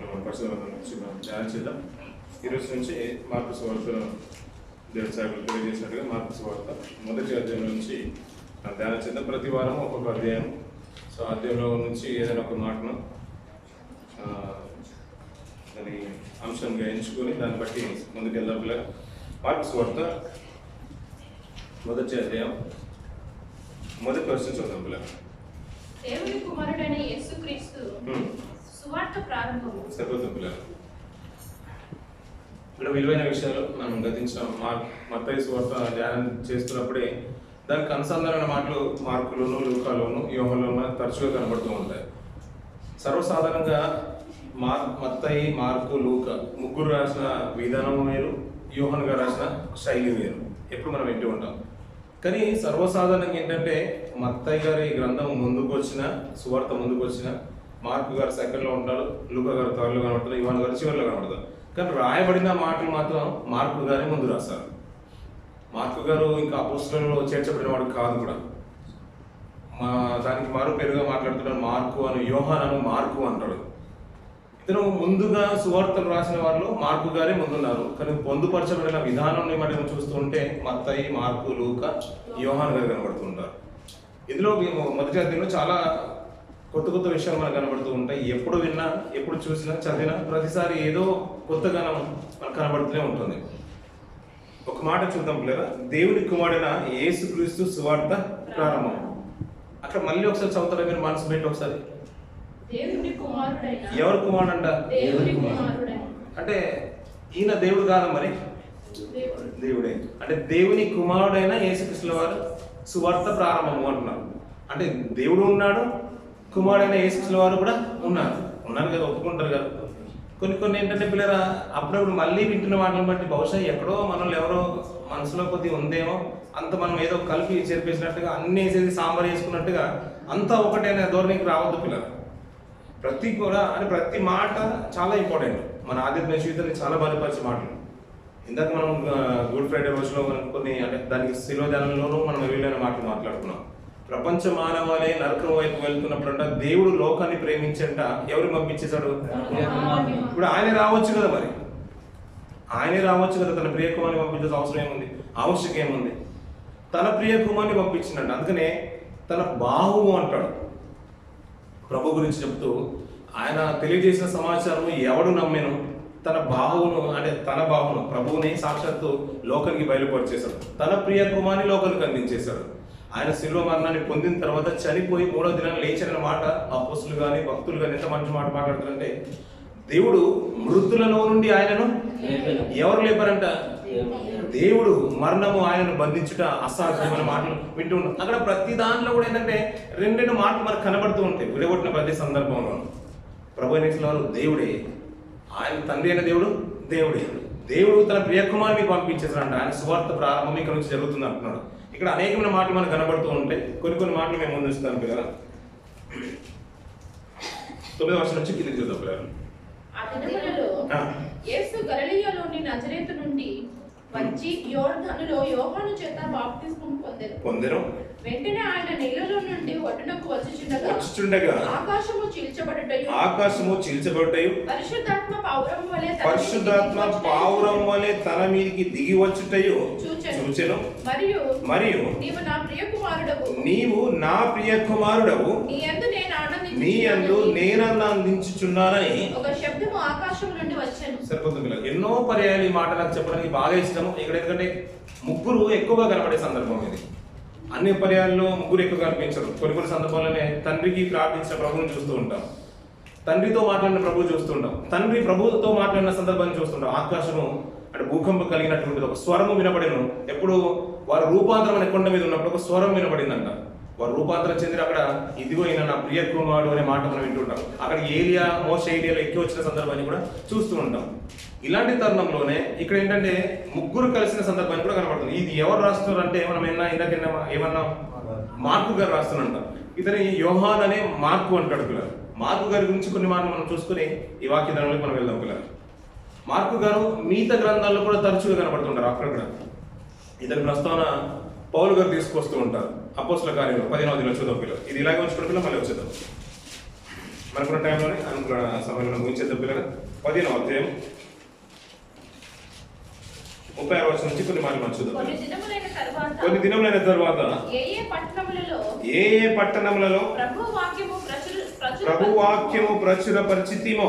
దాంట్లో నుంచి మనం ధ్యానం చేద్దాం ఈరోజు నుంచి మార్పు వార్త దేవుడు సాగులు తెలియజేసినట్టుగా మార్పు వార్త మొదటి అధ్యాయం నుంచి ధ్యానం చేద్దాం ప్రతి వారం ఒక్కొక్క అధ్యాయం సో ఆ అధ్యాయంలో నుంచి ఏదైనా ఒక మాటను దాని అంశంగా ఎంచుకొని దాన్ని బట్టి ముందుకు వెళ్దాం పిల్లగా మార్పు మొదటి అధ్యాయం మొదటి ప్రశ్న చూద్దాం పిల్లగా దేవుని కుమారుడైన యేసుక్రీస్తు సువార్త ప్రారంభము పిల్లలు ఇక్కడ విలువైన విషయాలు మనం గతించిన. మార్ మత్తయి సువార్త ధ్యానం చేస్తున్నప్పుడే దానికి అనుసంధానమైన మాటలు మార్కులోను లూకాలోను యోహలోను తరచుగా కనబడుతూ ఉంటాయి. సర్వసాధారణంగా మార్ మత్తయి మార్కు లూక ముగ్గురు రాసిన విధానం వేరు యోహన్ గారు రాసిన శైలి వేరు. ఎప్పుడు మనం వింటూ ఉంటాం. కానీ సర్వసాధారణంగా ఏంటంటే మత్తయ్య గారి గ్రంథం ముందుకు వచ్చిన సువార్త ముందుకు వచ్చిన మార్కు గారు సెకండ్లో ఉంటారు లూక గారు త్వరలో కనబడతారు ఇవాన్ గారు చివరిలో కనబడతారు కానీ రాయబడిన మాటలు మాత్రం మార్కు గారే ముందు రాస్తారు మార్కు గారు ఇంకా అపోస్టులలో చేర్చబడిన వాడు కాదు కూడా. మా దానికి మారు పేరుగా మాట్లాడుతున్నాడు మార్కు అని యోహాన్ అని మార్కు అంటాడు. ఇతను ముందుగా సువార్తలు రాసిన వాళ్ళు మార్కు గారే ముందున్నారు. కానీ పొందుపరచబడిన విధానం మనం చూస్తుంటే మత్తయి మార్కు లూక యోహాన్ గారు కనబడుతుంటారు. ఇందులో మొదటి అధ్యయంలో చాలా కొత్త కొత్త విషయాలు మనకు కనబడుతూ ఉంటాయి. ఎప్పుడు విన్నా ఎప్పుడు చూసినా చదివినా ప్రతిసారి ఏదో కొత్తగానం మనకు కనబడుతూనే ఉంటుంది. ఒక మాట చూద్దాం లేదా దేవుని కుమారుడైన యేసుక్రీస్తు సువార్త ప్రారంభం. అక్కడ మళ్ళీ ఒకసారి చదువుతారా మీరు? మనసు పెట్టి ఒకసారి. ఎవరు కుమారుడు అంట ఈయన దేవుడు కాదా మరి? దేవుడు. అంటే దేవుని కుమారుడైన యేసుకృష్ణుల వారు సువార్త ప్రారంభము అంటున్నారు. అంటే దేవుడు ఉన్నాడు కుమారుడైన యేసుకృష్ణుల వారు కూడా ఉన్నారు. ఉన్నారు కదా ఒప్పుకుంటారు కదా. కొన్ని కొన్ని ఏంటంటే పిల్లరా అప్పుడప్పుడు మళ్ళీ వింటున్న వాటిని బట్టి బహుశా ఎక్కడో మనల్ని ఎవరో మనసులో కొద్ది ఉందేమో అంత మనం ఏదో కలిపి చేర్పేసినట్టుగా అన్ని వేసేది సాంబార్ వేసుకున్నట్టుగా అంతా ఒకటే ధోరణికి రావద్దు పిల్లలు ప్రతి కూడా అంటే ప్రతి మాట చాలా ఇంపార్టెంట్. మన ఆధ్యాత్మిక జీవితాన్ని చాలా బలపరిచే మాటలు. ఇందాక మనం గుడ్ ఫ్రైడే రోజులో మనం కొన్ని అంటే దానికి శిలోదానంలోనూ మనం వీలైన మాటలు మాట్లాడుకున్నాం. ప్రపంచ మానవాళే నరకం వైపు వెళ్తున్నప్పుడంట దేవుడు లోకాన్ని ప్రేమించంట ఎవరు పంపించేశాడు? ఇప్పుడు ఆయనే రావచ్చు కదా మరి. ఆయనే రావచ్చు కదా తన ప్రియ కుమార్ని పంపించాల్సిన అవసరం ఏముంది? ఆవశ్యకం ఏముంది? తన ప్రియ కుమార్ని పంపించినట్టు అందుకనే తన బాహువు అంటాడు. ప్రభు గురించి చెప్తూ ఆయన తెలియజేసిన సమాచారం ఎవడు నమ్మేను? తన బాహువును అంటే తన బాహువును ప్రభువుని సాక్షాత్తు లోకానికి బయలుపరిచేశాడు. తన ప్రియ కుమార్ని లోకానికి అందించేశాడు. ఆయన శిల్వ మరణాన్ని పొందిన తర్వాత చనిపోయి మూడో దినాన్ని లేచిన మాట అపోసులు కానీ భక్తులు కానీ ఎంత మంచి మాట మాట్లాడుతారంటే దేవుడు మృతులలో నుండి ఆయనను ఎవరు లేపారంట? దేవుడు. మరణము ఆయనను బంధించుట అసాధ్యమైన మాటలు వింటూ ఉంటాం అక్కడ ప్రతి దాంట్లో కూడా ఏంటంటే రెండు రెండు మాటలు మనకు కనబడుతూ ఉంటాయి. విడగొట్టిన ప్రతి సందర్భంలో. ప్రభు వారు? దేవుడే ఆయన తండ్రి అయిన దేవుడు దేవుడే. దేవుడు తన ప్రియకుమారిని పంపించేసాడంట ఆయన సువార్త ప్రారంభం ఇక్కడ నుంచి జరుగుతుంది అంటున్నాడు. ఇక్కడ అనేకమైన మాటలు మనకు కనబడుతూ ఉంటాయి. కొన్ని కొన్ని మాటలు మేము ముందు ఇస్తాను పిల్లలు తొమ్మిది వర్షం నుంచి కిందికి చూద్దాం పిల్లలు. యేసు గలిలయలోని నజరేతు నుండి వచ్చి యోర్దానులో యోహాను చేత బాప్తిస్మం పొందెను. పొందెను. వెంటనే ఆయన నీళ్ళలో నుండి ఒడ్డునకు వచ్చుచుండగా వచ్చుచుండగా ఆకాశము చీల్చబడుటయు. ఆకాశము చీల్చబడ్డాయి పరిశుద్ధాత్మ పౌరం వలె పరిశుద్ధాత్మ పావురం వలె తన మీదికి దిగి వచ్చుటయు. చూచెను. మరియు మరియు నీవు నా ప్రియ కుమారుడవు నీవు నా ప్రియ కుమారుడవు నీ యందు నేను ఆనందించి నీ అందు నేనన్న అందించుచున్నానని ఒక శబ్దము ఆకాశం నుండి వచ్చాను. సరిపోతుంది ఎన్నో పర్యాయాలు ఈ మాట నాకు చెప్పడానికి బాగా ఇష్టము. ఇక్కడ ఎందుకంటే ముగ్గురు ఎక్కువగా కనబడే సందర్భం ఇది. అన్ని పర్యాల్లో ముగ్గురు ఎక్కువ కనిపించరు కొన్ని కొన్ని సందర్భాల్లోనే తండ్రికి ప్రార్థించిన ప్రభువుని చూస్తూ ఉంటాం. తండ్రితో మాట్లాడిన ప్రభు చూస్తూ ఉంటాం. తండ్రి ప్రభువుతో మాట్లాడిన సందర్భాన్ని చూస్తుంటాం ఆకాశము అంటే భూకంపం కలిగినటువంటిది ఒక స్వరము వినబడిను. ఎప్పుడు వారు రూపాంతరం అనే కొండ మీద ఉన్నప్పుడు ఒక స్వరం వినబడిందంట. వారు రూపాంతరం చెందిన అక్కడ ఇదిగో ఈయన నా ప్రియ కుమారుడు అనే మాట మనం వింటుంటాం. అక్కడ ఏలియా మోస ఏలియాలో ఎక్కి వచ్చిన సందర్భాన్ని కూడా చూస్తూ ఉంటాం. ఇలాంటి తరుణంలోనే ఇక్కడ ఏంటంటే ముగ్గురు కలిసిన సందర్భాన్ని కూడా కనబడుతుంది. ఇది ఎవరు రాస్తున్నారు అంటే మనం ఏమన్నా ఇందాక ఏమన్నా- ఏమన్నా మార్కు గారు రాస్తున్నంట ఇతని యోహాన్ అనే మార్కు అంటాడు పిల్లలు. మార్కు గారి గురించి కొన్ని మాటలు మనం చూసుకుని ఈ వాక్యదానంలోకి మనం వెళ్దాం పిల్లలు. మార్కు గారు మిగతా గ్రంథాల్లో కూడా తరచుగా కనబడుతుంటారు అక్కడక్కడ ఇతని ప్రస్తావన పౌలు గారు తీసుకొస్తూ ఉంటారు. అపోస్ల కార్యంలో పదిహేనవ దిన చూద్దాం పిల్లలు. ఇది ఇలాగే ఉంచుకున్న పిల్లలు మళ్ళీ వచ్చేద్దాం మనకున్న టైంలోనే అనుకున్న సమయంలో ముగించేద్దాం పిల్లలు. పదిహేనవ అధ్యాయం ముప్పై ఆరు నుంచి కొన్ని మాటలు మనం కొన్ని దినములైన తరువాత ఏ ఏ పట్టణములలో ప్రభు వాక్యము ప్రచుర ప్రచుర ప్రభు వాక్యము ప్రచుర పరిచితిమో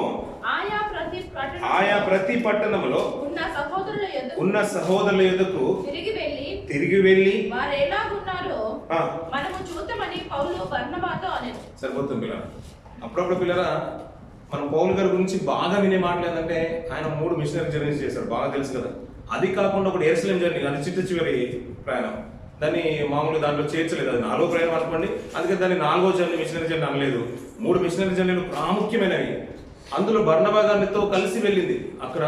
ఆయా ప్రతి పట్టణ ఆయా ప్రతి పట్టణములో ఉన్న సహోదరుల ఎదుగు ఉన్న సహోదరుల ఎదుకు తిరిగి వెళ్ళి తిరిగి వెళ్ళి వారు ఎలాగున్నారో మనము చూద్దామని పౌలు బర్నబాతో అనేది సరిపోతుంది పిల్లల అప్పుడప్పుడు పిల్లల మన పౌల్ గారి గురించి బాగా వినే మాట ఏంటంటే ఆయన మూడు మిషనరీ జర్నీస్ చేశాడు. బాగా తెలుసు కదా. అది కాకుండా ఒకటి ఎర్సలేం జర్నీ అది చిట్ట చివరి ప్రయాణం. దాన్ని మామూలుగా దాంట్లో చేర్చలేదు. అది నాలుగో ప్రయాణం అనుకోండి అందుకే దాన్ని నాలుగో జర్నీ మిషనరీ జర్నీ అనలేదు. మూడు మిషనరీ జర్నీలు ప్రాముఖ్యమైనవి. అందులో బర్ణభాగాన్నితో కలిసి వెళ్ళింది. అక్కడ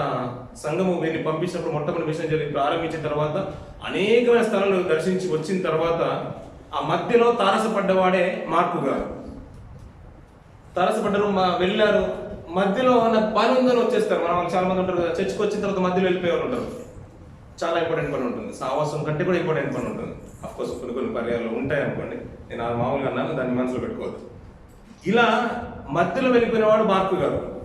సంఘము వీరిని పంపించినప్పుడు మొట్టమొదటి మిషన్ జర్నీ ప్రారంభించిన తర్వాత అనేకమైన స్థలాలు దర్శించి వచ్చిన తర్వాత ఆ మధ్యలో తారసపడ్డవాడే మార్కు గారు. తారసపడ్డరు మా వెళ్ళారు. మధ్యలో నాకు పని ఉందని వచ్చేస్తారు. మనం చాలా మంది ఉంటారు చర్చికి వచ్చిన తర్వాత మధ్యలో వెళ్ళిపోయేవారు ఉంటారు. చాలా ఇంపార్టెంట్ పని ఉంటుంది. సావాసం కంటే కూడా ఇంపార్టెంట్ పని ఉంటుంది. అఫ్కోర్స్ కొన్ని కొన్ని పర్యాలు ఉంటాయి అనుకోండి. నేను ఆ మామూలుగా అన్నాను దాన్ని మనసులో పెట్టుకోవద్దు. ఇలా మధ్యలో వెళ్ళిపోయిన వాడు మార్కు గారు.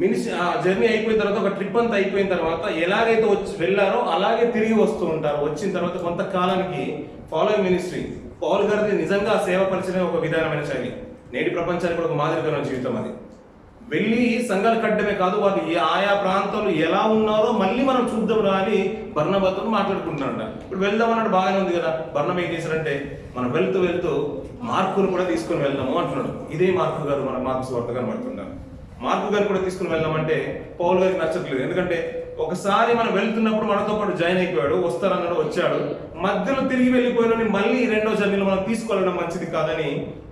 మినిస్ ఆ జర్నీ అయిపోయిన తర్వాత ఒక ట్రిప్ అంతా అయిపోయిన తర్వాత ఎలాగైతే వచ్చి వెళ్ళారో అలాగే తిరిగి వస్తూ ఉంటారు. వచ్చిన తర్వాత కొంతకాలానికి ఫాలోయింగ్ మినిస్ట్రీ పౌల్ గారిది నిజంగా సేవ పరిచిన ఒక విధానమైన శైలి. నేటి ప్రపంచానికి కూడా ఒక మాదిరికరమైన జీవితం అది. వెళ్ళి సంఘాలు కట్టడమే కాదు వాళ్ళు ఏ- ఆయా ప్రాంతాలు ఎలా ఉన్నారో మళ్ళీ మనం చూద్దాం రా అని బర్ణభతో మాట్లాడుకుంటున్నాడు ఇప్పుడు వెళ్దాం అన్నాడు బాగానే ఉంది కదా. బర్ణం ఏం చేశాడంటే మనం వెళ్తూ వెళ్తూ మార్కులు కూడా తీసుకుని వెళ్దాము అంటున్నాడు. ఇదే మార్కు గారు మన మార్క్స్ వార్త కనబడుతున్నారు మార్కు గారు కూడా తీసుకుని వెళ్దామంటే పౌల్ గారికి నచ్చట్లేదు. ఎందుకంటే ఒకసారి మనం వెళ్తున్నప్పుడు మనతో పాటు జాయిన్ అయిపోయాడు వస్తారన్నాడు వచ్చాడు. మధ్యలో తిరిగి వెళ్ళిపోయిన మళ్ళీ రెండో జర్నీలో మనం తీసుకెళ్ళడం మంచిది కాదని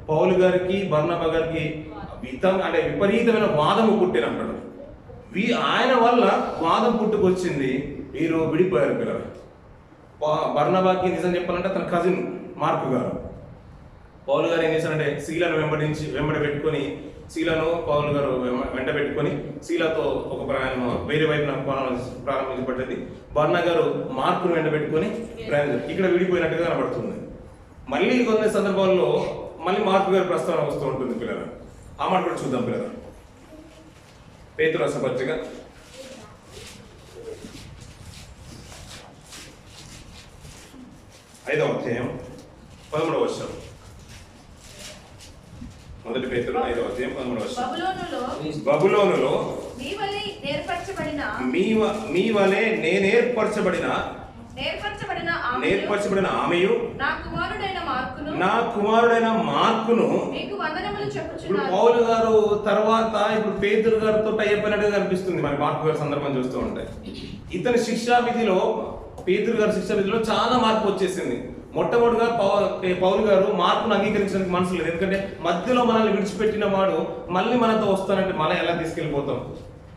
పౌలు గారికి బర్ణబ గారికి వితం అంటే విపరీతమైన వాదము పుట్టినంటాడు వీ ఆయన వల్ల వాదం పుట్టుకొచ్చింది. వీరు విడిపోయారు పిల్లలు. బర్ణబాకి నిజం చెప్పాలంటే తన కజిన్ మార్కు గారు. పౌలు గారు ఏం చేశారంటే శీలను వెంబడించి వెంబడి పెట్టుకొని శీలను పౌలు గారు వెంట పెట్టుకొని శీలతో ఒక ప్రయాణం వేరే వైపున ప్రారంభించబడ్డది. బర్ణ గారు మార్కును వెంట పెట్టుకొని ప్రయాణం ఇక్కడ విడిపోయినట్టుగా కనబడుతుంది. మళ్ళీ కొన్ని సందర్భాల్లో మళ్ళీ మార్కు గారి ప్రస్తావన వస్తూ ఉంటుంది పిల్లల. ఆ మాట కూడా చూద్దాం పిల్లల. పేతురు రాసిన పత్రిక. ఐదవ అధ్యాయం పదమూడవ వర్షం మొదటి పేతురు ఐదవ అధ్యాయం పదమూడవ వర్షం బబులోనులో మీ వలె నేనేర్పరచబడిన నేర్పరచబడిన ఆమెయు నా మార్కును నా కుమారుడైన మార్కును ఇప్పుడు పౌలు గారు తర్వాత ఇప్పుడు పేతురు గారితో టైపోయినట్టుగా కనిపిస్తుంది మరి మార్పు గారి సందర్భం చూస్తూ ఉంటే. ఇతని శిక్షా విధిలో పేతురు గారి శిక్షా విధిలో చాలా మార్పు వచ్చేసింది. మొట్టమొదటిగా పౌలు గారు మార్పును అంగీకరించడానికి మనసు లేదు. ఎందుకంటే మధ్యలో మనల్ని విడిచిపెట్టిన వాడు మళ్ళీ మనతో వస్తానంటే మనం ఎలా తీసుకెళ్ళిపోతాం?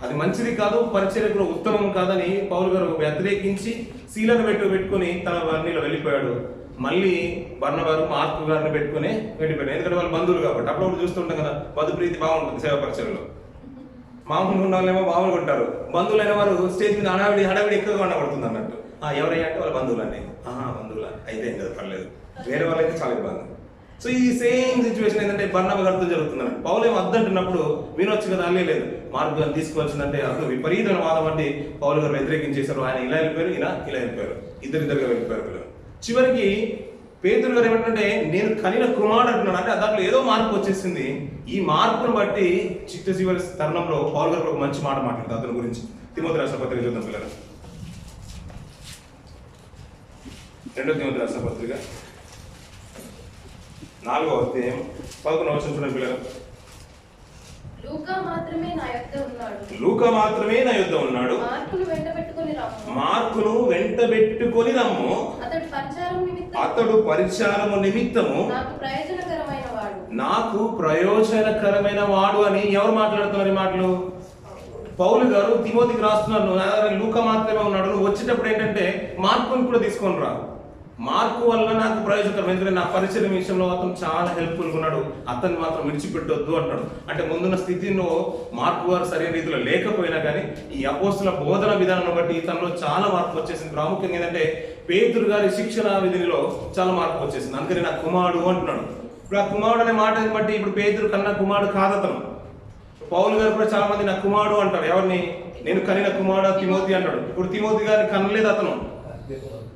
అది మంచిది కాదు పరిచర్యకులు ఉత్తమం కాదని పౌలు గారు వ్యతిరేకించి శీలను పెట్టు పెట్టుకొని తన వారినిలో వెళ్ళిపోయాడు. మళ్ళీ బర్ణవారు మార్కు గారిని పెట్టుకుని వెళ్ళిపోయాడు ఎందుకంటే వాళ్ళు బంధువులు కాబట్టి. అప్పుడప్పుడు చూస్తుంటాం కదా బదు ప్రీతి బాగుంటుంది సేవ పరిచయంలో. మామూలు ఉన్న వాళ్ళేమో మామూలుగా ఉంటారు బంధువులైన వారు స్టేజ్ మీద హడావిడి హడావిడి ఎక్కువగా ఉండబడుతుంది అన్నట్టు. ఆ ఎవరయ్యా అంటే వాళ్ళ బంధువులండి ఆహా బంధువుల. అయితే ఏం కదా పర్లేదు వేరే వాళ్ళైతే చాలా ఇబ్బంది. సో ఈ సేమ్ సిచ్యువేషన్ ఏంటంటే బర్ణవ గారితో జరుగుతుంది అన్నట్టు. పౌలు ఏమో వద్దంటున్నప్పుడు వినొచ్చు కదా లేదు మార్పు తీసుకువచ్చిందంటే తీసుకోవాల్సిందంటే అసలు విపరీతమైన వాదం అంటే పౌలు గారు వ్యతిరేకించేశారు. ఆయన ఇలా వెళ్ళిపోయారు ఇలా ఇలా వెళ్ళిపోయారు. ఇద్దరిద్దరుగా వెళ్ళిపోయారు పిల్లలు. చివరికి పేదలు గారు ఏమంటే నేను కనిన కుమారుడు అంటున్నాను అంటే దాంట్లో ఏదో మార్పు వచ్చేసింది. ఈ మార్పును బట్టి చిట్ట చివరి తరుణంలో పౌల్ గారు ఒక మంచి మాట మాట్లాడుతుంది అతని గురించి. తిమోతి రాష్ట్ర పత్రిక చూద్దాం పిల్లలు. రెండో తిమోతి రాష్ట్ర పత్రిక. నాలుగో అధ్యాయం. పదకొండు వచ్చిన చూడండి పిల్లలు. లూకా మాత్రమే నా యొక్క ఉన్నాడు. లూక మాత్రమే నా యుద్ధ ఉన్నాడు. మార్కులు వెంట పెట్టుకుని రమ్ము. రమ్ము. అతడు సంచారం నిమిత్తం అతడు పరిచారము నిమిత్తము. నాకు ప్రయోజనకరమైన వాడు. నాకు ప్రయోజనకరమైన వాడు అని ఎవరు మాట్లాడుతున్నారు ఈ మాటలు? పౌలు గారు తిమోతికి రాస్తున్నారు. "నువ్వు నా దగ్గర లూక మాత్రమే ఉన్నాడు. నువ్వు వచ్చేటప్పుడు ఏంటంటే మార్కుని కూడా తీసుకొని రా. మార్కు వల్ల నాకు ప్రయోజనకరం ఎందుకంటే నా పరిచయం విషయంలో అతను చాలా హెల్ప్ఫుల్గా ఉన్నాడు. అతన్ని మాత్రం విడిచిపెట్టొద్దు అంటాడు అంటే ముందున్న స్థితిలో మార్కు వారు సరైన రీతిలో లేకపోయినా కానీ ఈ అపోస్తుల బోధన విధానం బట్టి ఇతనిలో చాలా మార్పు వచ్చేసింది. ప్రాముఖ్యంగా ఏంటంటే పేతురు గారి శిక్షణ విధిలో చాలా మార్పు వచ్చేసింది. అందుకని నా కుమారుడు అంటున్నాడు. ఇప్పుడు ఆ కుమారుడు అనే మాట బట్టి ఇప్పుడు పేదరు కన్నా కుమారుడు కాదు అతను. పౌలు గారు కూడా చాలా మంది నా కుమారుడు అంటారు. ఎవరిని? నేను కనిన కుమారుడు తిమోతి అంటాడు. ఇప్పుడు తిమోతి గారిని కనలేదు అతను.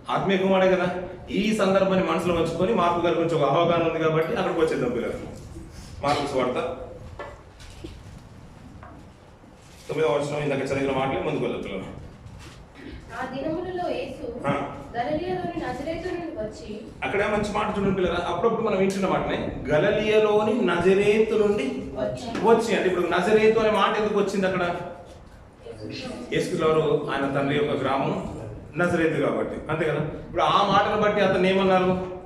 ఆత్మీయ కుమారుడే కదా. ఈ సందర్భాన్ని మనసులో ఉంచుకొని మార్పు గారి గురించి ఒక అవగాహన ఉంది కాబట్టి అక్కడికి వచ్చేద్దాం పిల్లలు మార్పు స్వార్థ తొమ్మిదవ వచ్చిన ఇందాక చదివిన మాటలే ముందుకు వెళ్దాం పిల్లలు ఆ దినములలో యేసు ఆ. గలిలియలోని నజరేతు నుండి వచ్చి అక్కడ మంచి మాట చూడండి పిల్లలు అప్పుడప్పుడు మనం వింటున్న మాటనే గలలియలోని నజరేతు నుండి వచ్చి. అంటే ఇప్పుడు నజరేతు అనే మాట ఎందుకు వచ్చింది అక్కడ? యేసుక్రీస్తు. ఆయన తండ్రి యొక్క గ్రామం నజరేతు కాబట్టి. అంతే కదా? ఇప్పుడు ఆ మాటను బట్టి అతను ఏమన్నారు?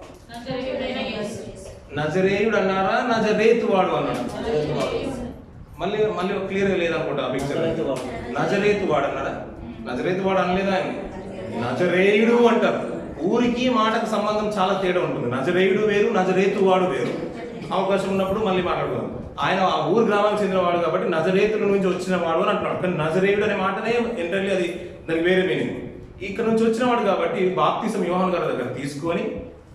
నజరేయుడు అన్నారా నజరేతు వాడు అన్నాడు. మళ్ళీ మళ్ళీ క్లియర్ లేదనుకుంటా ఆ పిక్చర్ నజరేతు వాడు అన్నాడా? నజరేతు వాడు అనలేదా ఆయన నజరేయుడు అంటారు. ఊరికి మాటకు సంబంధం చాలా తేడా ఉంటుంది. నజరేయుడు వేరు నజరేతు వాడు వేరు. అవకాశం ఉన్నప్పుడు మళ్ళీ మాట్లాడుకుందాం. ఆయన ఆ ఊరు గ్రామానికి చెందినవాడు కాబట్టి నజరేతుల నుంచి వచ్చిన వాడు అని అంటున్నాడు. కానీ నజరేయుడు అనే మాటనే ఎంటర్లీ అది దానికి వేరే మీనింగ్ ఇక్కడ నుంచి వచ్చినవాడు కాబట్టి బాప్తిసం యోహాన్ గారి దగ్గర తీసుకొని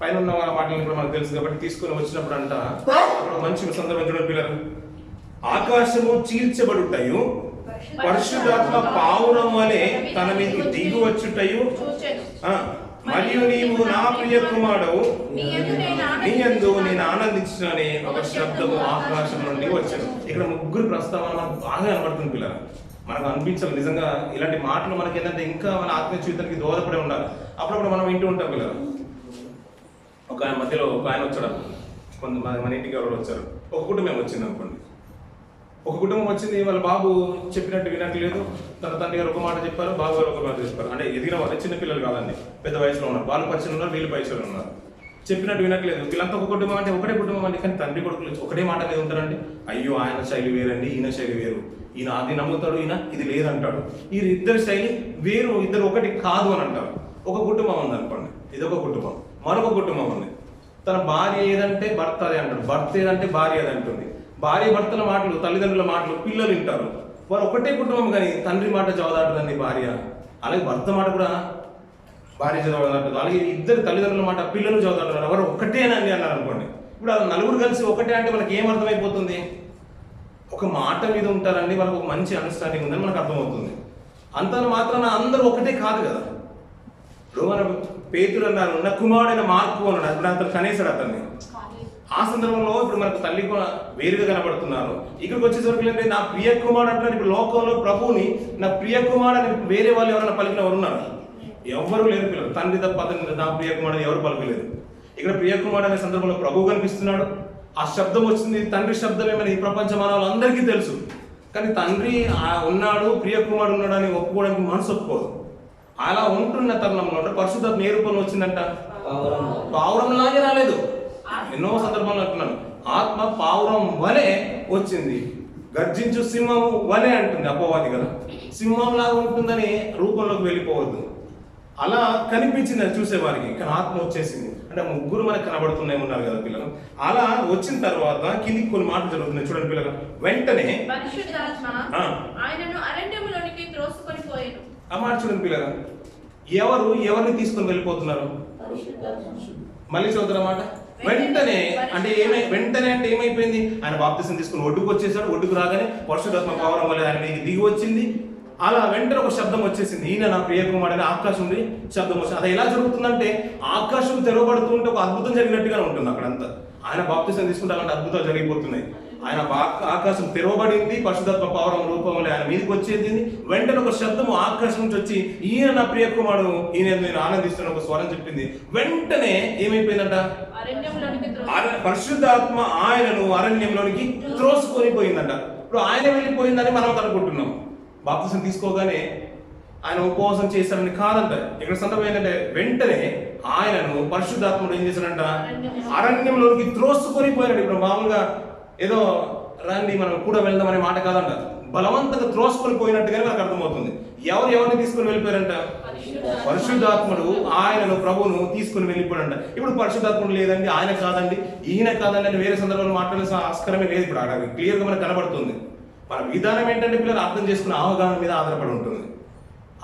పైన ఉన్న వాళ్ళ మాటలు కూడా మనకు తెలుసు కాబట్టి తీసుకొని వచ్చినప్పుడు అంట మంచి సందర్భం చూడండి పిల్లలు. ఆకాశము చీల్చబడుటయు పరిశుద్ధాత్మ పావురం వలె తన మీదకి దిగి వచ్చుటయు. మరియు నీవు నా ప్రియ కుమారుడవు. నీ యందు నేను ఆనందించిననే ఒక శబ్దము ఆకాశం నుండి వచ్చాను ఇక్కడ ముగ్గురు ప్రస్తావన బాగా కనబడుతుంది పిల్లలు. మనకు అనిపించాలి నిజంగా ఇలాంటి మాటలు మనకి ఏంటంటే ఇంకా మన ఆత్మీయ జీవితానికి దోహదపడే ఉండాలి. అప్పుడప్పుడు మనం వింటూ ఉంటాం పిల్లలు ఒక ఆయన మధ్యలో ఒక ఆయన వచ్చాడు కొంత మన- ఇంటికి ఎవరు వచ్చారు. ఒక కుటుంబం వచ్చింది అనుకోండి. ఒక కుటుంబం వచ్చింది వాళ్ళ బాబు చెప్పినట్టు వినట్లేదు తన తండ్రి గారు ఒక మాట చెప్పారు బాబు గారు ఒక మాట చెప్పారు. అంటే ఎదిగిన వాళ్ళు చిన్న పిల్లలు కాదండి. పెద్ద వయసులో ఉన్నారు. వాళ్ళు పరిచయం ఉన్నారు వీళ్ళు పరిచయం ఉన్నారు. చెప్పినట్టు వినట్లేదు. వీళ్ళంతా ఒక కుటుంబం అంటే ఒకటే కుటుంబం అండి. కానీ తండ్రి కొడుకులు ఒకటే మాట మీద ఉంటారండి. అయ్యో ఆయన శైలి వేరండి ఈయన శైలి వేరు. ఈయన అది నమ్ముతాడు ఈయన ఇది లేదంటాడు. ఈ ఇద్దరు శైలి వేరు ఇద్దరు ఒకటి కాదు అని అంటారు. ఒక కుటుంబం ఉంది అనుకోండి. ఇది ఒక కుటుంబం. మరొక కుటుంబం ఉంది. తన భార్య ఏదంటే భర్త అదే అంటాడు. భర్త ఏదంటే భార్య అది అంటుంది. భార్య భర్తల మాటలు తల్లిదండ్రుల మాటలు పిల్లలు వింటారు. వారు ఒకటే కుటుంబం కానీ తండ్రి మాట చదవదాటదండి భార్య. అలాగే భర్త మాట కూడా భార్య చదవాలంటుంది అలాగే ఇద్దరు తల్లిదండ్రుల మాట పిల్లలు చదవదాటరు ఎవరు ఒకటేనండి అన్నారు అనుకోండి. ఇప్పుడు అది నలుగురు కలిసి ఒకటే అంటే మనకి ఏం అర్థమైపోతుంది? ఒక మాట మీద ఉంటారండి వాళ్ళకి ఒక మంచి అండర్స్టాండింగ్ ఉందని మనకు అర్థమవుతుంది. అంత మాత్రాన అందరూ ఒకటే కాదు కదా. ఇప్పుడు మన పేతురు అన్నారు నా కుమారుడైన మార్పు అన్నాడు. ఇప్పుడు అతను కనేశాడు అతన్ని. ఆ సందర్భంలో ఇప్పుడు మనకు తల్లి కూడా వేరుగా కనబడుతున్నారు. ఇక్కడికి వచ్చేసరికి ఏంటంటే నా ప్రియ కుమారుడు అంటున్నారు. ఇప్పుడు లోకంలో ప్రభువుని నా ప్రియ కుమారుడు అని వేరే వాళ్ళు ఎవరైనా పలికిన ఎవరున్నారు ఎవరు లేరు పిల్లలు. తండ్రి తప్ప అతని నా ప్రియ కుమారుడు ఎవరు పలకలేదు. ఇక్కడ ప్రియ కుమారుడు అనే సందర్భంలో ప్రభు కనిపిస్తున్నాడు. ఆ శబ్దం వచ్చింది. తండ్రి శబ్దమేమని ఈ ప్రపంచ మానవులందరికీ తెలుసు. కానీ తండ్రి ఆ ఉన్నాడు ప్రియ కుమారుడు ఉన్నాడు అని ఒప్పుకోవడానికి మనసు ఒప్పుకోదు. అలా ఉంటున్న తరుణంలో పరిశుద్ధ ఏ వచ్చిందంట? పావురం లాగే రాలేదు. ఎన్నో సందర్భాలు అంటున్నాను. ఆత్మ పావురం వలె వచ్చింది. గర్జించు సింహము వలె అంటుంది అపవాది కదా. సింహం లాగా ఉంటుందని రూపంలోకి వెళ్ళిపోవద్దు. అలా కనిపించింది అది చూసేవారికి. కానీ ఆత్మ వచ్చేసింది. అంటే ముగ్గురు మనకు కనబడుతున్నాయి ఉన్నారు కదా పిల్లలు. అలా వచ్చిన తర్వాత కిందికి కొన్ని మాటలు జరుగుతున్నాయి. చూడండి పిల్లలు. వెంటనే ఆ. మాట చూడండి పిల్లలు. ఎవరు ఎవరిని తీసుకొని వెళ్ళిపోతున్నారు? మళ్ళీ చదువుతున్న మాట? వెంటనే అంటే ఏమై వెంటనే అంటే ఏమైపోయింది? ఆయన బాప్తిసం తీసుకుని ఒడ్డుకు వచ్చేసాడు ఒడ్డుకు రాగానే పరిశుధాత్మ పవరం వల్ల ఆయన దిగి వచ్చింది. అలా వెంటనే ఒక శబ్దం వచ్చేసింది. ఈయన నా ప్రియకుమారుడని ఆకాశం ఉంది శబ్దం వచ్చింది అది ఎలా జరుగుతుందంటే ఆకాశం తెరవబడుతూ ఉంటే ఒక అద్భుతం జరిగినట్టుగా ఉంటుంది అక్కడంతా. ఆయన బాప్తిసం తీసుకుంటే అలాంటి అద్భుతాలు జరిగిపోతున్నాయి. ఆయన ఆకాశం తెరవబడింది పరిశుధాత్మ పవరం రూపంలో ఆయన మీదకి వచ్చేది వెంటనే ఒక శబ్దము ఆకాశం నుంచి వచ్చి ఈయన నా ప్రియకుమారుడు ఈయన నేను ఆనందిస్తున్న ఒక స్వరం చెప్పింది. వెంటనే ఏమైపోయిందంట? పరిశుద్ధాత్మ ఆయనను అరణ్యంలోనికి త్రోసుకొని పోయిందంట ఇప్పుడు ఆయన వెళ్ళిపోయిందని మనం అనుకుంటున్నాం. బాప్తిసం తీసుకోగానే ఆయన ఉపవాసం చేశారని కాదంట. ఇక్కడ సందర్భం ఏంటంటే వెంటనే ఆయనను పరిశుద్ధాత్ముడు ఏం చేశాడంట? అరణ్యంలోనికి త్రోసుకొని పోయాడు ఇప్పుడు మామూలుగా ఏదో రండి మనం కూడా వెళ్దాం అనే మాట కాదంట. బలవంతంగా త్రోసుకొని పోయినట్టుగానే మనకు అర్థమవుతుంది. ఎవరు ఎవరిని తీసుకొని వెళ్ళిపోయారంట? పరిశుద్ధాత్ముడు. ఆయనను ప్రభువును తీసుకుని వెళ్ళిపోయాడంట. ఇప్పుడు పరిశుద్ధాత్ముడు లేదండి ఆయన కాదండి ఈయన కాదండి అని వేరే సందర్భంలో మాట్లాడాల్సిన ఆస్కారమే లేదు. ఇప్పుడు అక్కడ క్లియర్గా మనకు కనబడుతుంది. మన విధానం ఏంటంటే పిల్లలు అర్థం చేసుకున్న అవగాహన మీద ఆధారపడి ఉంటుంది.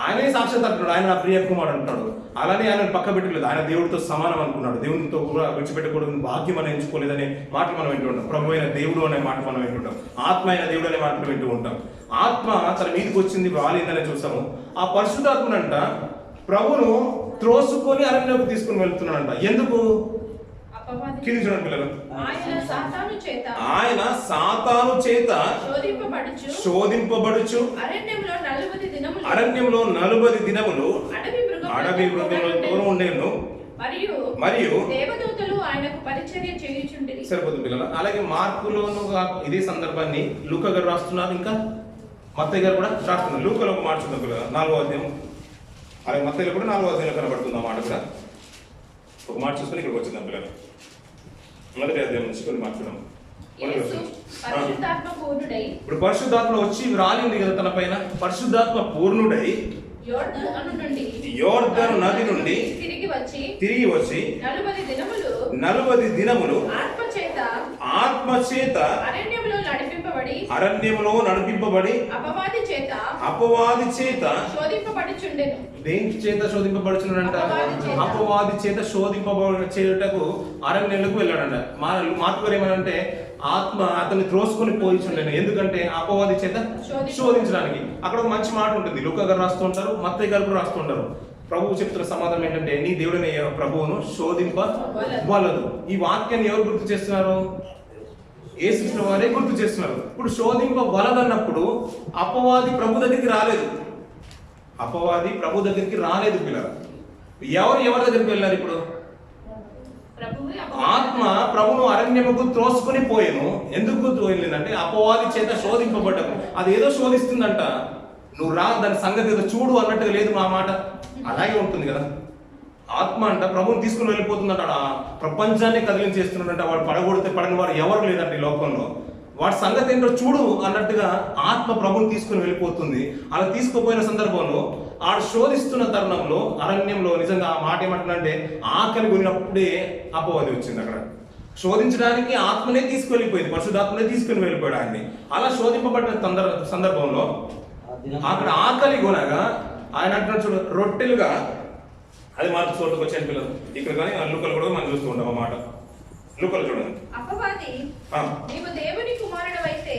ఆయనే సాక్షాత్ అంటున్నాడు ఆయన నా ప్రియ కుమారుడు అంటున్నాడు అలానే ఆయన పక్క పెట్టలేదు ఆయన దేవుడితో సమానం అనుకున్నాడు. దేవునితో కూడా విడిచిపెట్టకూడదు భాగ్యం అని ఎంచుకోలేదనే మాటలు మనం వింటూ ఉంటాం. ప్రభు అయిన దేవుడు అనే మాట మనం వింటుంటాం ఆత్మ అయిన దేవుడు అనే మాటలు వింటూ ఉంటాం. ఆత్మ తన మీదకి వచ్చింది రాలేదని చూసాము ఆ పరిశుద్ధాత్మనంట ప్రభును త్రోసుకొని అరణ్యంలోకి తీసుకుని వెళ్తున్నాడంట. ఎందుకు? అపవాది. కింది చూడండి పిల్లలు. ఆయన సాతాను చేత. శోధింపబడుచు. అరణ్యంలో నలుబది దినములు. అడవి మృగములతో అడవి మృగములతో ఉండేను మరియు మరియు దేవదూతలు ఆయనకు పరిచర్య సరిపోతుంది పిల్లలు. అలాగే మార్కులోను ఇదే సందర్భాన్ని లూక గారు రాస్తున్నారు. ఇంకా మత్తయ్య గారు కూడా రాస్తున్నారు. లూకలో ఒక మాట చూద్దాం పిల్లలు. నాలుగో అధ్యాయం. అలాగే మత్తయ్యలో కూడా నాలుగో అధ్యాయంలో కనబడుతుంది ఆ మాట కూడా. ఒక మాట చూసుకొని ఇక్కడికి వచ్చిందాం పిల్లలు. మొదటి అధ్యాయం నుంచి కొన్ని మాట్లాడదాం. ఇప్పుడు పరిశుద్ధాత్మ వచ్చి రాలింది కదా తన పైన? పరిశుద్ధాత్మ పూర్ణుడై యోర్దాను నది నుండి తిరిగి వచ్చి తిరిగి వచ్చి నలుబది దినములు నలుబది దినములు ఆత్మ చేత ఆత్మ చేత అరణ్యంలో నడిపింపబడి అరణ్యములో నడిపింపబడి అపవాది చేత అపవాది చేత శోధింపబడుచుండెను. దేనికి చేత శోధింపబడుచున్నాడంట? అపవాది చేత. శోధింపబడ చేయుటకు అరణ్యంలోకి వెళ్ళాడంట. మా మార్పు ఏమనంటే ఆత్మ అతన్ని త్రోసుకొని పోయిచుండేను. ఎందుకంటే అపవాది చేత శోధించడానికి. అక్కడ ఒక మంచి మాట ఉంటుంది. లూకా గారు రాస్తూ ఉంటారు మత్తయ్య గారు కూడా రాస్తూ ఉంటారు. ప్రభువు చెప్తున్న సమాధానం ఏంటంటే నీ దేవుడైన ప్రభువును శోధింప వలదు. ఈ వాక్యాన్ని ఎవరు గుర్తు చేస్తున్నారు? ఏసుకృష్ణ వారే గుర్తు చేస్తున్నారు. ఇప్పుడు శోధింప వలదన్నప్పుడు అపవాది ప్రభు దగ్గరికి రాలేదు. అపవాది ప్రభు దగ్గరికి రాలేదు పిల్లలు. ఎవరు ఎవరి దగ్గరికి వెళ్ళారు ఇప్పుడు? ఆత్మ ప్రభును అరణ్యముకు త్రోసుకొని పోయాను. ఎందుకు వెళ్ళిందంటే అపవాది చేత శోధింపబడ్డము. అది ఏదో శోధిస్తుందంట. నువ్వు రా దాని సంగతి ఏదో చూడు అన్నట్టుగా లేదు మా మాట. అలాగే ఉంటుంది కదా. ఆత్మ అంట ప్రభుని తీసుకుని వెళ్ళిపోతుందంట. ప్రపంచాన్ని కదిలించేస్తున్నాడంట. వాడు పడగొడితే పడని వారు ఎవరు లేదంట ఈ లోకంలో. వాడి సంగతి ఏంటో చూడు అన్నట్టుగా ఆత్మ ప్రభుని తీసుకుని వెళ్ళిపోతుంది. అలా తీసుకుపోయిన సందర్భంలో ఆడు శోధిస్తున్న తరుణంలో అరణ్యంలో నిజంగా ఆ మాట ఏమంటున్నంటే ఆకలి కొనినప్పుడే అపవాది వచ్చింది అక్కడ. శోధించడానికి ఆత్మనే తీసుకెళ్ళిపోయింది పరిశుద్ధాత్మనే తీసుకుని వెళ్ళిపోయాడు ఆయన్ని అలా శోధింపబడిన సందర్భ సందర్భంలో అక్కడ ఆకలి కొనగా ఆయన అంటున్నాడు చూడు రొట్టెలుగా. అది మార్పు చోటుకు వచ్చాను పిల్లలు. ఇక్కడ కానీ లుకలు కూడా మనం చూస్తూ ఉంటాం ఆ మాట. లుకలు చూడండి. అపవాది నీవు దేవుని కుమారుడవైతే.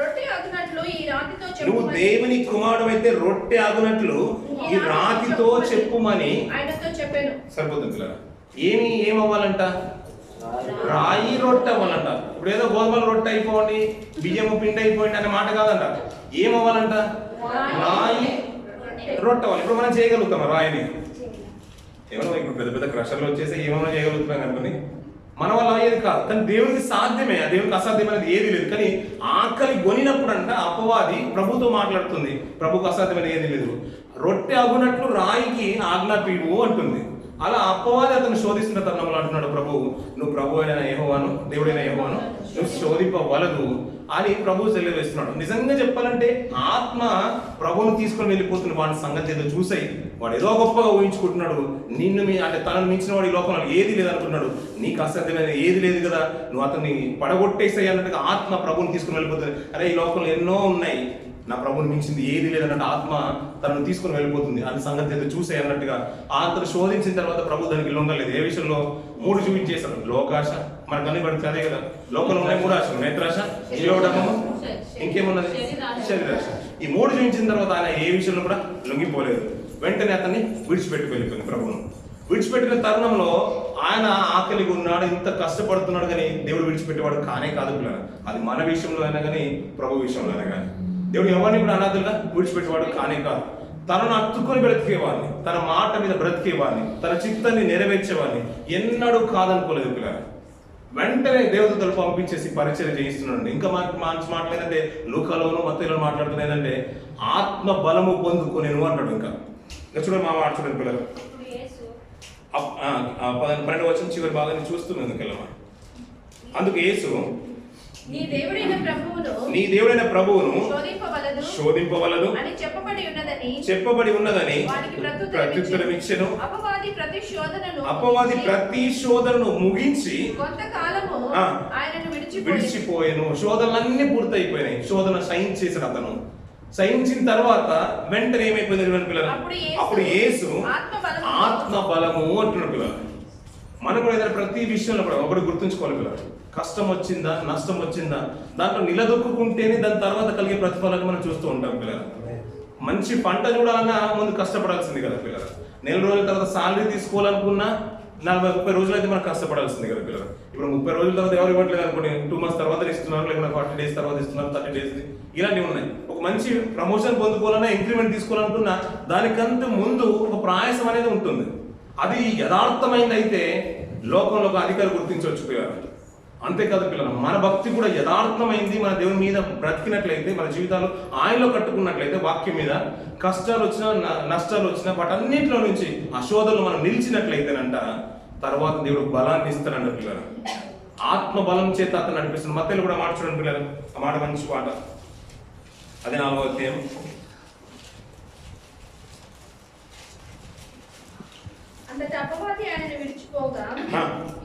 రొట్టె అగునట్లు ఈ రాతితో నువ్వు చెప్పుమని. దేవుని కుమారుడు అయితే రొట్టె ఆగునట్లు ఈ రాతితో చెప్పుమని ఆయనతో చెప్పాను. సరిపోతుంది పిల్లలు ఏమి ఏమవ్వాలంట? రాయి. రొట్టె అవ్వాలంట. ఇప్పుడు ఏదో గోధుమల రొట్టె అయిపోండి బియ్యము పిండి అయిపోయింది అనే మాట కాదంట. ఏమవ్వాలంట? రాయి రొట్టె. అవ్వాలి. ఇప్పుడు మనం చేయగలుగుతాం రాయిని? ఏమన్నా ఇప్పుడు పెద్ద పెద్ద క్రషర్లు వచ్చేసి ఏమైనా చేయగలుగుతున్నాం అనుకుని మన వల్ల అయ్యేది కాదు. కానీ దేవునికి సాధ్యమే. ఆ దేవునికి అసాధ్యమైనది ఏది లేదు. కానీ ఆకలి కొనినప్పుడు అంట అపవాది ప్రభుతో మాట్లాడుతుంది. ప్రభుకు అసాధ్యమైన ఏది లేదు. రొట్టె అగునట్లు రాయికి ఆజ్ఞాపీవు అంటుంది. అలా అపవాది అతను శోధిస్తున్న తరుణంలో అంటున్నాడు ప్రభు. నువ్వు ప్రభు అయిన యెహోవాను దేవుడైన యెహోవాను నువ్వు శోధిపవలదు. అని ప్రభు తెలియజేస్తున్నాడు నిజంగా చెప్పాలంటే ఆత్మ ప్రభువును తీసుకొని వెళ్ళిపోతున్న వాడి సంగతి ఏదో చూసాయి. వాడు ఏదో గొప్పగా ఊహించుకుంటున్నాడు. నిన్ను మీ అంటే తనను మించిన వాడి లోకంలో ఏది లేదనుకుంటున్నాడు. నీకు అసాధ్యమైన ఏది లేదు కదా. నువ్వు అతన్ని పడగొట్టేసాయి అన్నట్టుగా ఆత్మ ప్రభువుని తీసుకుని వెళ్ళిపోతుంది. అరే ఈ లోకంలో ఎన్నో ఉన్నాయి. నా ప్రభుని మించింది ఏది లేదన్నట్టు ఆత్మ తనను తీసుకుని వెళ్ళిపోతుంది. అది సంగతి ఏదో చూసే అన్నట్టుగా. ఆత్మ శోధించిన తర్వాత ప్రభు దానికి లొంగలేదు. ఏ విషయంలో? మూడు చూపించేశాడు. లోకాశ మనకు అన్ని పడుతుంది అదే కదా. లోపల ఉన్నాయి మూడు ఆశలు. నేత్రాశ జీవడము ఇంకేమున్నది? శరీరాశ. ఈ మూడు చూపించిన తర్వాత ఆయన ఏ విషయంలో కూడా లొంగిపోలేదు. వెంటనే అతన్ని విడిచిపెట్టుకు వెళ్ళిపోయింది ప్రభువును. విడిచిపెట్టిన తరుణంలో ఆయన ఆకలిగా ఉన్నాడు ఇంత కష్టపడుతున్నాడు కానీ దేవుడు విడిచిపెట్టేవాడు కానే కాదు పిల్లలు. అది మన విషయంలో అయినా కానీ ప్రభు విషయంలో అయినా కానీ. దేవుడు ఎవరిని కూడా అనాథులుగా విడిచిపెట్టేవాడు కానే కాదు. తనను అత్తుకొని బ్రతికేవాడిని తన మాట మీద బ్రతికేవాడిని తన చిత్తాన్ని నెరవేర్చేవాడిని ఎన్నడూ కాదనుకోలేదు పిల్లలు. వెంటనే దేవతలు పంపించేసి పరిచయం చేయిస్తున్నాడు ఇంకా మనకి మంచి మాటలు ఏంటంటే లూకాలోను మత్తలో మాట్లాడుతున్నా ఏంటంటే ఆత్మ బలము పొందుకొనేను అంటాడు ఇంకా. ఇంకా చూడండి మా మాట చూడండి పిల్లలు. పన్నెండు వచ్చిన చివరి భాగాన్ని చూస్తున్నాను అందుకు యేసు నీ దేవుడైన ప్రభువును నీ దేవుడైన ప్రభువును శోధింపవలదు శోధింపవలదు అని చెప్పబడి ఉన్నదని చెప్పబడి ఉన్నదని ప్రత్యుత్తరం ఇచ్చెను అపవాది ప్రతి శోధనను అపవాది ప్రతి శోధనను ముగించి కొంతకాలము. ఆయనను విడిచిపోయి విడిచిపోయాను. శోధనలన్నీ పూర్తయిపోయినాయి. శోధన సైన్ చేశాడు అతను. సహించిన తర్వాత వెంటనే ఏమైపోయింది పిల్లలు? అప్పుడు యేసు ఆత్మబలము ఆత్మ బలము అంటున్నాడు పిల్లలు. మనం కూడా ఏదైనా ప్రతి విషయంలో కూడా ఒకటి గుర్తుంచుకోవాలి పిల్లలు. కష్టం వచ్చిందా నష్టం వచ్చిందా దాంట్లో నిలదొక్కుంటేనే దాని తర్వాత కలిగే ప్రతిఫలాన్ని మనం చూస్తూ ఉంటాం పిల్లలు. మంచి పంట చూడాలన్నా ముందు కష్టపడాల్సింది కదా పిల్లలు. నెల రోజుల తర్వాత సాలరీ తీసుకోవాలనుకున్నా నలభై ముప్పై రోజులు అయితే మనం కష్టపడాల్సింది కదా పిల్లలు. ఇప్పుడు ముప్పై రోజుల తర్వాత ఎవరు ఇవ్వట్లేదు అనుకోండి టూ మంత్స్ తర్వాత ఇస్తున్నారు లేకుండా ఫార్టీ డేస్ తర్వాత ఇస్తున్నారు థర్టీ డేస్ ఇలాంటివి ఉన్నాయి. ఒక మంచి ప్రమోషన్ పొందుకోవాలన్నా ఇంక్రిమెంట్ తీసుకోవాలనుకున్నా దానికంత ముందు ఒక ప్రయాసం అనేది ఉంటుంది. అది యథార్థమైందైతే అయితే లోకంలో ఒక అధికారి గుర్తించవచ్చు పిల్లలు. అంతేకాదు పిల్లలు మన భక్తి కూడా యథార్థమైంది మన దేవుని మీద బ్రతికినట్లయితే మన జీవితాలు ఆయనలో కట్టుకున్నట్లయితే వాక్యం మీద కష్టాలు వచ్చినా నష్టాలు వచ్చినా వాటన్నిటిలో నుంచి ఆ శోధనలు మనం నిలిచినట్లయితేనంట తర్వాత దేవుడు బలాన్ని ఇస్తానంట పిల్లలు. ఆత్మ బలం చేత అతను నడిపిస్తుంది మత్తలు కూడా మాట చూడండి పిల్లలు. ఆ మాట మంచి మాట. అది నాలుగో అధ్యాయం. విడిచిపోగా.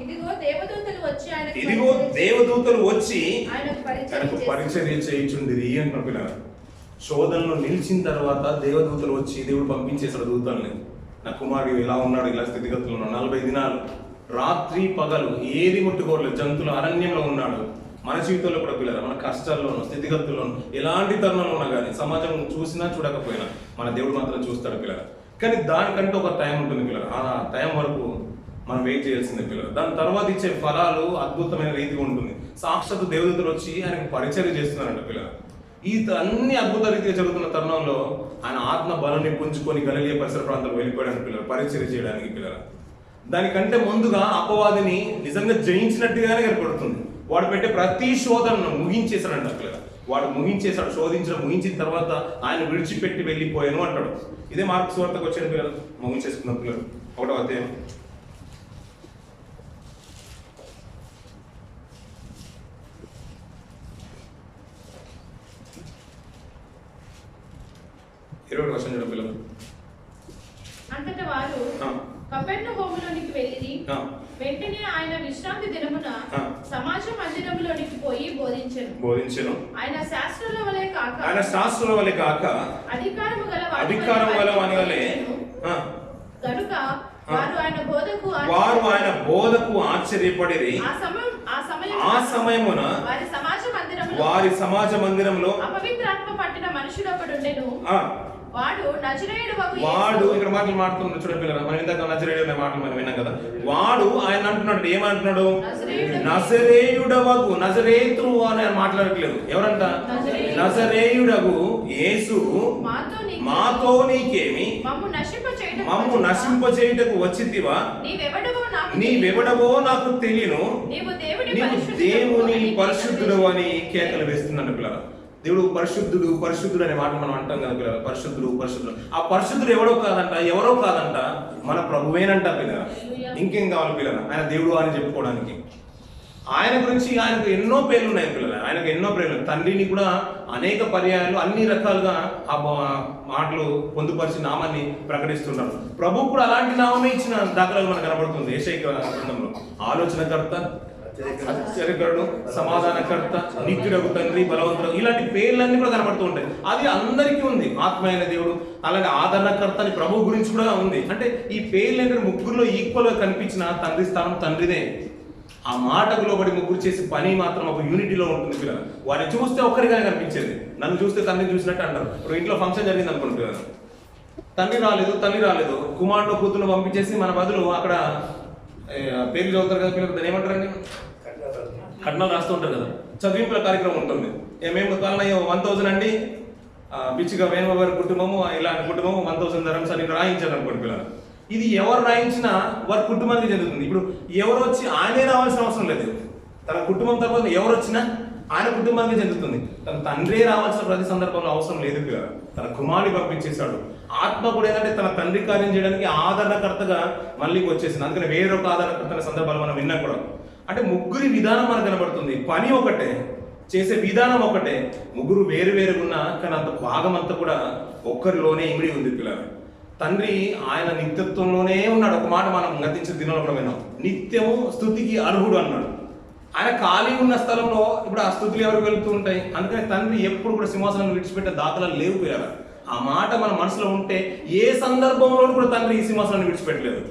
ఇదిగో దేవదూతలు వచ్చి ఆయనకు ఇదిగో పరిచయం- దేవదూతలు వచ్చి ఆయనకు పరిచయం తనకు పరిచర్య చేయించుండిరి అంటున్న పిల్లలు శోధనలో నిలిచిన తర్వాత దేవదూతలు వచ్చి దేవుడు పంపించేశాడు దూతల్ని నా కుమారుడు ఇలా ఉన్నాడు ఇలా స్థితిగతులు ఉన్నాడు నలభై దినాలు రాత్రి పగలు ఏది ముట్టుకోలేదు జంతువుల అరణ్యంలో ఉన్నాడు మన జీవితంలో కూడా పిల్లలు మన కష్టాల్లోనూ స్థితిగతుల్లోనూ ఎలాంటి తరుణంలో ఉన్నా కానీ సమాజం చూసినా చూడకపోయినా మన దేవుడు మాత్రం చూస్తాడు పిల్లలు కానీ దానికంటే ఒక టైం ఉంటుంది పిల్లలు. ఆ టైం వరకు మనం వెయిట్ చేయాల్సిందే పిల్లలు. దాని తర్వాత ఇచ్చే ఫలాలు అద్భుతమైన రీతిగా ఉంటుంది. సాక్షాత్ దేవదూతలు వచ్చి ఆయనకు పరిచయం చేస్తున్నారంట పిల్లలు. ఈ అన్ని అద్భుత రీతిగా జరుగుతున్న తరుణంలో ఆయన ఆత్మ బలాన్ని పుంజుకొని గలిగే పరిసర ప్రాంతాలు వెళ్ళిపోయాడానికి పిల్లలు పరిచయం చేయడానికి పిల్లలు. దానికంటే ముందుగా అపవాదిని నిజంగా జయించినట్టుగానే కనపడుతుంది వాడు పెట్టే ప్రతి శోధనను ముగించేశాడంట పిల్లలు. వాడు ముగించేశాడు శోధించడం ముగించిన తర్వాత ఆయన విడిచిపెట్టి వెళ్ళిపోయాను అంటాడు. ఇదే మార్క్స్ వార్తకు వచ్చిన పిల్లలు ముగించేసుకున్న పిల్లలు. ఒకటో అధ్యాయం. ఇరవై ఒకటి చూడ పిల్లలు. అంతటా వారు హోములోనికి వెళ్ళిరి. ఆ, వెంటనే ఆయన విశ్రాంతి దినమున. సమాజ మందిరంలోనికి పోయి బోధించను. బోధించెను. ఆయన శాస్త్రుల వలె కాక ఆయన శాస్త్రుల వలె కాక అధికారము గల అధికారం గల వాని వలె కనుక వారు ఆయన బోధకు వారు ఆయన బోధకు ఆశ్చర్యపడిరి. ఆ సమయం ఆ సమయం ఆ సమయమున వారి సమాజ మందిరంలో వారి సమాజ మందిరంలో అపవిత్రాత్మ పట్టిన మనుషుడు ఒకడుండెను. ఆ, వాడు ఇక్కడ మాటలు మాట్లాడుతున్నాడు. చూడండి పిల్లలు మనం ఇందాక నజరేయుడు అనే మాటలు మనం విన్నాం కదా. వాడు ఆయన అంటున్నాడు ఏమంటున్నాడు? నజరేయుడు. నజరేయుడవగు నజరేతు అని ఆయన మాట్లాడట్లేదు. ఎవరంట? నజరేయుడు. నజరేయుడగు యేసు. మాతో నీకు. మాతో నీకేమి? మమ్ము నశింప నశింపచేయుటకు వచ్చితివా నీవెవడవో నాకు తెలియను. నీవు దేవుని పరిశుద్ధుడు అని కేకలు వేస్తున్నాడు పిల్లలు. దేవుడు పరిశుద్ధుడు పరిశుద్ధుడు అనే మాట మనం అంటాం కదా పిల్లలు పరిశుద్ధుడు పరిశుద్ధుడు. ఆ పరిశుద్ధుడు ఎవడో కాదంట ఎవరో కాదంట మన ప్రభువేనంట పిల్లల. ఇంకేం కావాలి పిల్లలు? ఆయన దేవుడు అని చెప్పుకోవడానికి. ఆయన గురించి ఆయనకు ఎన్నో పేర్లు ఉన్నాయి పిల్లలు. ఆయనకు ఎన్నో పేర్లు తండ్రిని కూడా అనేక పర్యాయాలు అన్ని రకాలుగా ఆ మాటలు పొందుపరిచి నామాన్ని ప్రకటిస్తున్నారు. ప్రభు కూడా అలాంటి నామమే ఇచ్చిన దాఖలాలు మనకు కనబడుతుంది. ఏషై గ్రంథంలో. ఆలోచనకర్త ఆశ్చర్యకరుడు సమాధానకర్త నిత్యుడకు తండ్రి బలవంతుడు ఇలాంటి పేర్లన్నీ కూడా కనబడుతూ ఉంటాయి. అది అందరికీ ఉంది. ఆత్మ అయిన దేవుడు అలాగే ఆదరణకర్త అని ప్రభు గురించి కూడా ఉంది. అంటే ఈ పేర్లు అనేది ముగ్గురులో ఈక్వల్గా కనిపించిన తండ్రి స్థానం తండ్రిదే. ఆ మాటకు లోబడి ముగ్గురు చేసే పని మాత్రం ఒక యూనిటీలో ఉంటుంది పిల్లలు. వారిని చూస్తే ఒక్కరిగానే కనిపించేది. నన్ను చూస్తే తండ్రిని చూసినట్టు అంటారు. ఇప్పుడు ఇంట్లో ఫంక్షన్ జరిగింది అనుకుంటున్నాను తండ్రి రాలేదు తల్లి రాలేదు. కుమారుడు కూతురు పంపించేసి మన బదులు అక్కడ పేర్లు చదువుతారు కదా పిల్లలు దాన్ని ఏమంటారండి కట్నాలు రాస్తుంటారు కదా. చదివింపుల కార్యక్రమం ఉంటుంది. ఏమేమి కాలనయ్యో వన్ థౌసండ్ అండి. ఆ, పిచ్చిగా వేణువ గారి కుటుంబము ఇలాంటి కుటుంబము వన్ థౌసండ్ ధరమ్స్ అని రాయించారు అనుకోండి పిల్లలు. ఇది ఎవరు రాయించినా వారి కుటుంబానికి చెందుతుంది. ఇప్పుడు ఎవరు వచ్చి ఆయనే రావాల్సిన అవసరం లేదు. తన కుటుంబం తర్వాత ఎవరు వచ్చినా ఆయన కుటుంబానికి చెందుతుంది. తన తండ్రి రావాల్సిన ప్రతి సందర్భంలో అవసరం లేదు పిల్లలు. తన కుమారుని పంపించేశాడు. ఆత్మ కూడా ఏంటంటే తన తండ్రి కార్యం చేయడానికి ఆదరణకర్తగా మళ్ళీ వచ్చేసింది. అందుకని వేరొక ఆదరణకర్త సందర్భాలు మనం విన్నా కూడా. అంటే ముగ్గురి విధానం మనకు కనబడుతుంది. పని ఒకటే చేసే విధానం ఒకటే. ముగ్గురు వేరు వేరుగున్నా కానీ అంత భాగం అంతా కూడా ఒక్కరిలోనే ఇమిడి ఉంది పిల్లలు. తండ్రి ఆయన నిత్యత్వంలోనే ఉన్నాడు. ఒక మాట మనం గతించిన దినంలో కూడా విన్నాం. నిత్యము స్థుతికి అర్హుడు అన్నాడు. ఆయన ఖాళీ ఉన్న స్థలంలో ఇప్పుడు ఆ స్థుతులు ఎవరికి వెళుతూ ఉంటాయి? అందుకని తండ్రి ఎప్పుడు కూడా సింహాసనం విడిచిపెట్టే దాఖలాలు లేవు పిల్లలు. ఆ మాట మన మనసులో ఉంటే ఏ సందర్భంలో కూడా తండ్రి ఈ సింహాసనాన్ని విడిచిపెట్టలేదు.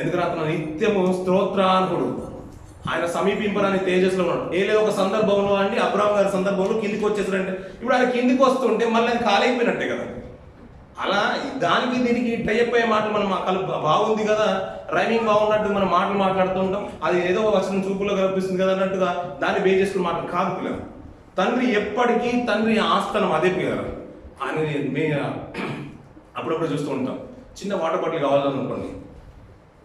ఎందుకంటే అతను నిత్యము స్తోత్రానుకుడు ఆయన సమీపింపరాని తేజస్లో ఉన్నాడు. ఏ లేదు ఒక సందర్భంలో అండి అబ్రాహం గారి సందర్భంలో కిందికి వచ్చేసారంటే ఇప్పుడు ఆయన కిందికి వస్తుంటే మళ్ళీ అది కాలైపోయినట్టే కదా. అలా దానికి దీనికి టైప్ అయ్యే మాటలు మనం కలు బాగుంది కదా. రైమింగ్ బాగున్నట్టు మనం మాటలు మాట్లాడుతూ ఉంటాం. అది ఏదో వచ్చిన చూపులో కనిపిస్తుంది కదా అన్నట్టుగా దాన్ని బే చేసుకుని మాటలు కాదు పిల్లలు. తండ్రి ఎప్పటికీ తండ్రి ఆస్థానం అదే పిల్లలు. ఆయన మీ అప్పుడప్పుడు చూస్తూ ఉంటాం. చిన్న వాటర్ బాటిల్ కావాలనుకోండి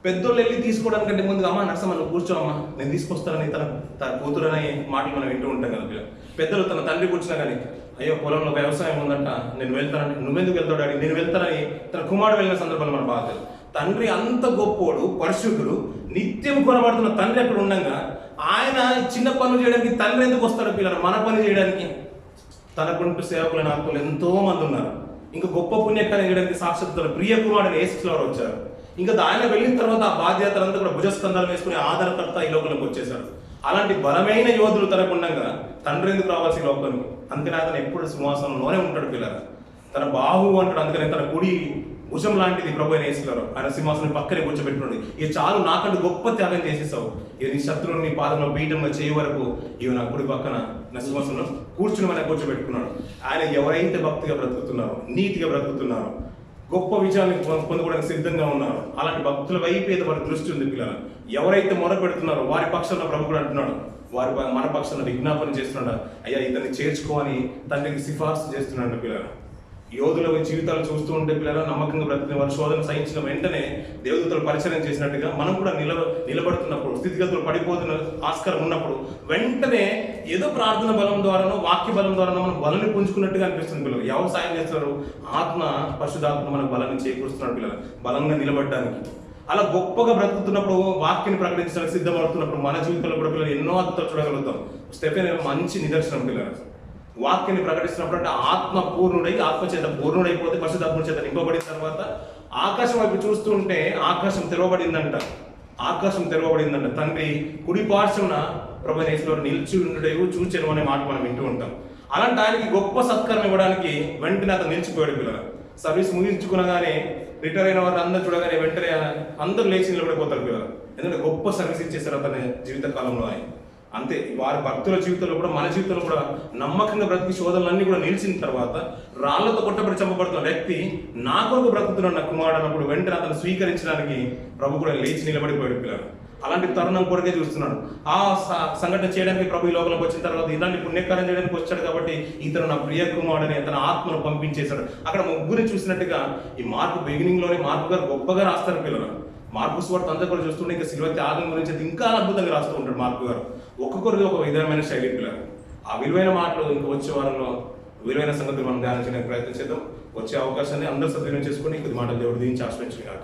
పెద్దోళ్ళు వెళ్ళి తీసుకోవడానికంటే ముందుగా అమ్మా నర్సమ్మ మనం కూర్చోమ్మా నేను తీసుకొస్తానని తన తన కూతురని మాటలు మనం వింటూ ఉంటాం కదా పిల్లలు పెద్దలు తన తండ్రి కూర్చున్నా కానీ అయ్యో పొలంలో వ్యవసాయం ఉందంట. నేను వెళ్తానని నువ్వెందుకు వెళ్తాడు అని నేను వెళ్తానని తన కుమారుడు వెళ్ళిన సందర్భాలు మన బాధ తండ్రి అంత గొప్పోడు పరిశుద్ధుడు నిత్యం కొనబడుతున్న తండ్రి అక్కడ ఉండగా ఆయన చిన్న పనులు చేయడానికి తండ్రి ఎందుకు వస్తాడు పిల్లలు మన పని చేయడానికి తనకుంటూ సేవకులైన ఆత్మలు ఎంతో మంది ఉన్నారు. ఇంకా గొప్ప పుణ్యకాన్ని చేయడానికి సాక్షాత్ ప్రియ కుమారుడు ఏసుకులవారు వచ్చారు. ఇంకా ఆయన వెళ్ళిన తర్వాత ఆ బాధ్యతలంతా కూడా భుజస్కంధాలు వేసుకుని ఆధారకర్త ఈ లోకంలోకి వచ్చేసాడు అలాంటి బలమైన యోధులు తనకుండగా తండ్రి ఎందుకు రావాల్సి ఈ లోకానికి? అందుకని అతను ఎప్పుడు సింహాసనంలోనే ఉంటాడు పిల్లలు తన బాహు అంటాడు అందుకని తన కుడి భుజం లాంటిది ప్రభు అయిన ఆయన సింహాసనం పక్కనే కూర్చోబెట్టుకోండి. ఇది చాలు నాకంటే గొప్ప త్యాగం చేసేసావు. ఇది నీ శత్రువుని నీ పాదంలో పీఠంలో చేయ వరకు ఇవి నా కుడి పక్కన నా సింహాసనం కూర్చుని మన కూర్చోబెట్టుకున్నాడు. ఆయన ఎవరైతే భక్తిగా బ్రతుకుతున్నారో నీతిగా బ్రతుకుతున్నారో గొప్ప విజయాన్ని పొందుకోవడానికి సిద్ధంగా ఉన్నారు అలాంటి భక్తుల వైపు ఏదో వారి దృష్టి ఉంది పిల్లలు. ఎవరైతే మొర పెడుతున్నారో వారి పక్షంలో ప్రభు కూడా అంటున్నాడు. వారి మన పక్షంలో విజ్ఞాపన చేస్తున్నాడు? అయ్యా ఇతన్ని చేర్చుకోని తండ్రికి సిఫార్సు చేస్తున్నాడు పిల్లలు. యోధుల జీవితాలు చూస్తూ ఉంటే పిల్లలు నమ్మకంగా బ్రతికిన వారు శోధన సహించిన వెంటనే దేవదూతలు పరిచయం చేసినట్టుగా మనం కూడా నిలబ నిలబడుతున్నప్పుడు స్థితిగతులు పడిపోతున్న ఆస్కారం ఉన్నప్పుడు వెంటనే ఏదో ప్రార్థన బలం ద్వారానో వాక్య బలం ద్వారానో మనం బలాన్ని పుంజుకున్నట్టుగా అనిపిస్తుంది పిల్లలు. ఎవరు సాయం చేస్తారు? ఆత్మ పశుధాత్మ మనకు బలాన్ని చేకూరుస్తున్నాడు పిల్లలు. బలంగా నిలబడడానికి. అలా గొప్పగా బ్రతుకుతున్నప్పుడు వాక్యాన్ని ప్రకటించడానికి సిద్ధపడుతున్నప్పుడు మన జీవితంలో కూడా పిల్లలు ఎన్నో అద్భుతాలు చూడగలుగుతాం. స్టెఫెన్ మంచి నిదర్శనం పిల్లలు. వాక్యాన్ని ప్రకటిస్తున్నప్పుడు అంటే ఆత్మ పూర్ణుడై ఆత్మ చేత పూర్ణుడైపోతే పరిశుద్ధాత్మ చేత నింపబడిన తర్వాత ఆకాశం వైపు చూస్తుంటే ఆకాశం తెరవబడిందంట. ఆకాశం తెరవబడిందంట. తండ్రి కుడి పార్శ్వన ప్రభు నిలిచి ఉండుడేవు చూచెను అనే మాట మనం వింటూ ఉంటాం. అలాంటి ఆయనకి గొప్ప సత్కారం ఇవ్వడానికి వెంటనే అతను నిలిచిపోయాడు పిల్లలు. సర్వీస్ ముగించుకునగానే రిటైర్ అయిన వారు అందరూ చూడగానే వెంటనే అందరూ లేచి నిలబడిపోతారు పిల్లలు. ఎందుకంటే గొప్ప సర్వీస్ ఇచ్చేసారు అతని జీవిత కాలంలో ఆయన. అంతే. వారి భక్తుల జీవితంలో కూడా మన జీవితంలో కూడా నమ్మకంగా బ్రతికి శోధనలన్నీ కూడా నిలిచిన తర్వాత రాళ్ళతో కొట్టబడి చంపబడుతున్న వ్యక్తి నా కొరకు బ్రతుకుతున్న నా కుమారుడు అన్నప్పుడు వెంటనే అతను స్వీకరించడానికి ప్రభు కూడా లేచి నిలబడిపోయాడు పిల్లలు. అలాంటి తరుణం కొరకే చూస్తున్నాడు. ఆ స- సంఘటన చేయడానికి ప్రభు ఈ లోకంలోకి వచ్చిన తర్వాత ఇలాంటి పుణ్యకార్యం చేయడానికి వచ్చాడు కాబట్టి ఇతను నా ప్రియ కుమారుడని తన ఆత్మను పంపించేశాడు. అక్కడ ముగ్గురిని చూసినట్టుగా ఈ మార్పు బిగినింగ్లోనే మార్పు గారు గొప్పగా రాస్తారు పిల్లలు. మార్పు స్వార్థ అందరూ కూడా చూస్తుంటే ఇంకా శిల్వ త్యాగం గురించి ఇంకా అద్భుతంగా రాస్తూ ఉంటాడు మార్పు గారు. ఒక్కొక్కరిది ఒక విధమైన శైలి పిల్లలు ఆ విలువైన మాటలు ఇంకా వచ్చే వారంలో విలువైన సంగతులు మనం ధ్యానం చేయడానికి ప్రయత్నం చేద్దాం. వచ్చే అవకాశాన్ని అందరూ సద్వినియోగం చేసుకుని కొద్ది మాటలు దేవుడు దీనికి ఆశ్రయించాలి కాక.